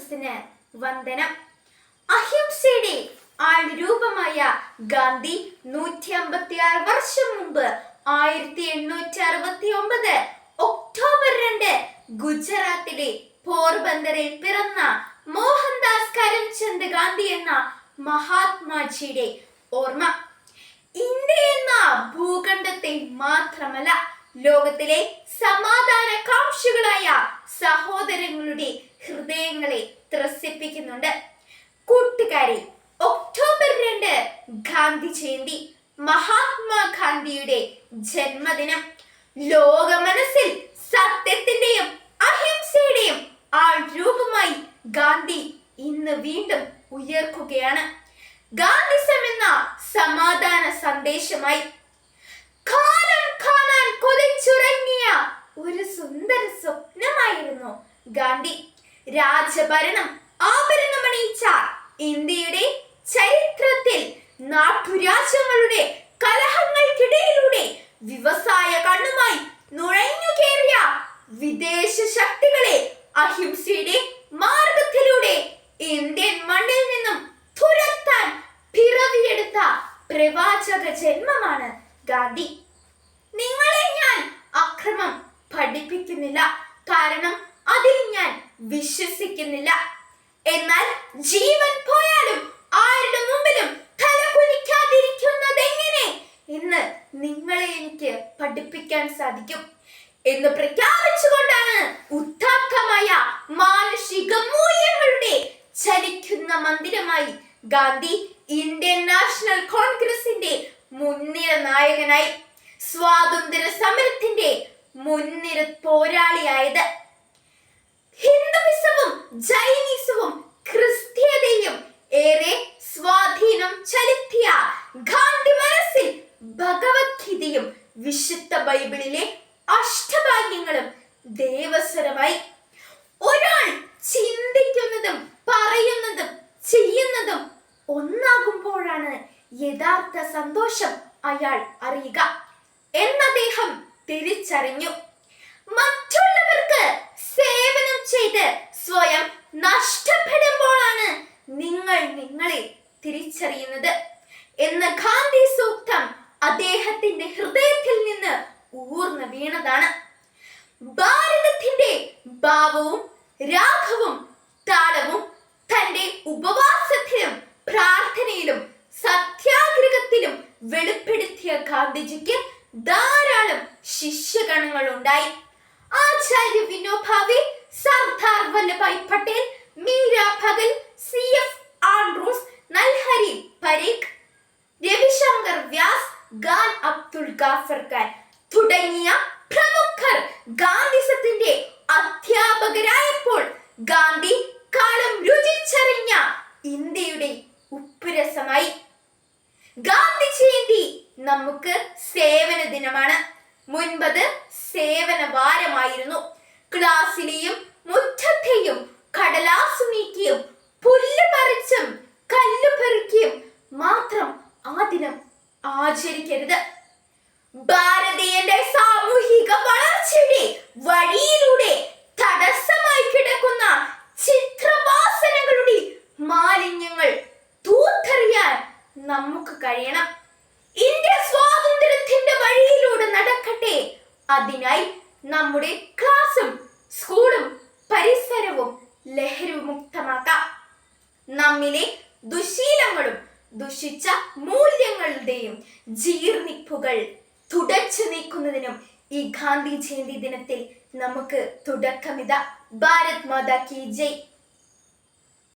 സദസ്സിന് വന്ദനം. അഹിംസയുടെ ആൾരൂപമായ ഗാന്ധി നൂറ്റി അമ്പത്തി ആറ് വർഷം മുമ്പ് ആയിരത്തി എണ്ണൂറ്റി അറുപത്തി ഒമ്പത് ഒക്ടോബർ രണ്ട് ഗുജറാത്തിലെ പോർബന്ദറിൽ പിറന്ന മോഹൻദാസ് കരംചന്ദ് ഗാന്ധി എന്ന മഹാത്മാജിയുടെ ഓർമ്മ. ഇന്ത്യ എന്ന ഭൂഖണ്ഡത്തെ മാത്രമല്ല ലോകത്തിലെ സമാധാന കാംക്ഷികളായ സഹോദരങ്ങളുടെ ഹൃദയങ്ങളെ ത്രസിപ്പിക്കുന്നുണ്ട്. കൂട്ടുകാരി ഒക്ടോബർ രണ്ട് ഗാന്ധി ജയന്തി മഹാത്മാഗാന്ധിയുടെ ജന്മദിനം. ലോക മനസ്സിൽ സത്യത്തിന്റെയും അഹിംസയുടെയും ആൾ രൂപമായി ഗാന്ധി ഇന്ന് വീണ്ടും ഉയർക്കുകയാണ്. ഗാന്ധിസം എന്ന സമാധാന സന്ദേശമായി കാലം കാണാൻ കൊതിച്ചുറങ്ങിയ ഒരു സുന്ദര സ്വപ്നമായിരുന്നു ഗാന്ധി. രാജഭരണം ആഭരണമണിയിച്ച ഇന്ത്യയുടെ ചരിത്രത്തിൽ നാട്ടുരാജ്യങ്ങളുടെ കലഹങ്ങൾക്കിടയിലൂടെ വ്യവസായ കണ്ണുമായി നുഴഞ്ഞു കയറിയ വിദേശ ശക്തികളെ അഹിംസയുടെ മാർഗത്തിലൂടെ ഇന്ത്യൻ മണ്ണിൽ നിന്നും തുരത്താൻ പിറവിയെടുത്ത പ്രവാചക ജന്മമാണ് ഗാന്ധി. നിങ്ങളെ ഞാൻ അക്രമം പഠിപ്പിക്കുന്നില്ല. കാരണം അതിൽ ഞാൻ വിശ്വസിക്കുന്നില്ല. എന്നാൽ ജീവൻ പോയാലും ആരുടെ മുമ്പിലും തല കുനിക്കാതിരിക്കുന്നത് എങ്ങനെ എന്ന് നിങ്ങളെ എനിക്ക് പഠിപ്പിക്കാൻ സാധിക്കും. എന്ന് പ്രഖ്യാപിച്ചുകൊണ്ടാണ് ഉത്താപ്തമായ മാനുഷിക മൂല്യങ്ങളുടെ ചലിക്കുന്ന മന്ദിരമായി ഗാന്ധി ഇന്ത്യൻ നാഷണൽ കോൺഗ്രസിന്റെ മുൻനിര നായകനായി സ്വാതന്ത്ര്യ സമരത്തിന്റെ മുൻനിര പോരാളിയായത്. ഹിന്ദുവിസവും ജൈനിസവും ക്രിസ്ത്യതയും ഏറെ സ്വാധീനം ചെലുത്തിയ ഗാന്ധി മനസ്സിൽ ഭഗവത്ഗീതയും വിശുദ്ധ ബൈബിളിലെ അഷ്ടഭാഗ്യങ്ങളും ദേവസ്വരമായി. ഒരാൾ ചിന്തിക്കുന്നതും പറയുന്നതും ചെയ്യുന്നതും ഒന്നാകുമ്പോഴാണ് യഥാർത്ഥ സന്തോഷം അയാൾ അറിയുക. എന്നദ്ദേഹം തിരിച്ചറിഞ്ഞു. സേവനം ചെയ്ത് സ്വയം നഷ്ടപ്പെടുമ്പോഴാണ് നിങ്ങൾ നിങ്ങളെ തിരിച്ചറിയുന്നത്. എന്ന ഗാന്ധി സൂക്തം അദ്ദേഹത്തിന്റെ ഹൃദയത്തിൽ നിന്ന് ഊർന്നു വീണതാണ്. ഭാരതത്തിന്റെ ഭാവവും രാഗവും താളവും തന്റെ ഉപവാസത്തിലും പ്രാർത്ഥനയിലും സത്യാഗ്രഹത്തിലും വെളിപ്പെടുത്തിയ ഗാന്ധിജിക്ക് ധാരാളം ശിഷ്യഗണങ്ങൾ ഉണ്ടായി Acharya Vinoba Bhave Sardar Vallabhbhai Patel Meera Bhagat C F Andrews Narhari Parikh Ravishankar Vyas Khan Abdul Ghaffar Khan തുടങ്ങിയ പ്രമുഖർ ഗാന്ധിസത്തിന്റെ അധ്യാപകരായപ്പോൾ ഗാന്ധി കാലം രുചിച്ചറിഞ്ഞ ഇന്ത്യയുടെ ഉപ്പുരസമായി. ഗാന്ധി ജയന്തി നമുക്ക് സേവന ദിനമാണ്. മുൻപത് സേവന വാരമായിരുന്നു ക്ലാസ്സിലെയും മുറ്റത്തെയും കടലാസ് നീക്കിയും പുല്ല് പറിച്ചും കല്ല് പെറുക്കിയും മാത്രം ആ ദിനം ആചരിക്കരുത്. ഭാരതീയന്റെ സാമൂഹിക വളർച്ചയുടെ വഴിയിലൂടെ തടസ്സമായി കിടക്കുന്ന ചിത്രവാസനകളുടെ മാലിന്യങ്ങൾ തൂത്തെറിയാൻ നമുക്ക് കഴിയണം. ഇന്ത്യ സ്വാതന്ത്ര്യത്തിന്റെ വഴിയിലൂടെ നടക്കട്ടെ. അതിനായി നമ്മുടെ പരിസരവും ലഹരി നമ്മിലെ ദുശീലങ്ങളും ദുഷിച്ച മൂല്യങ്ങളുടെയും ജീർണിപ്പുകൾ തുടച്ചു നീക്കുന്നതിനും ഈ ഗാന്ധി ജയന്തി ദിനത്തിൽ നമുക്ക് തുടക്കമിത. ഭാരത് മാതാ കി ജയ്.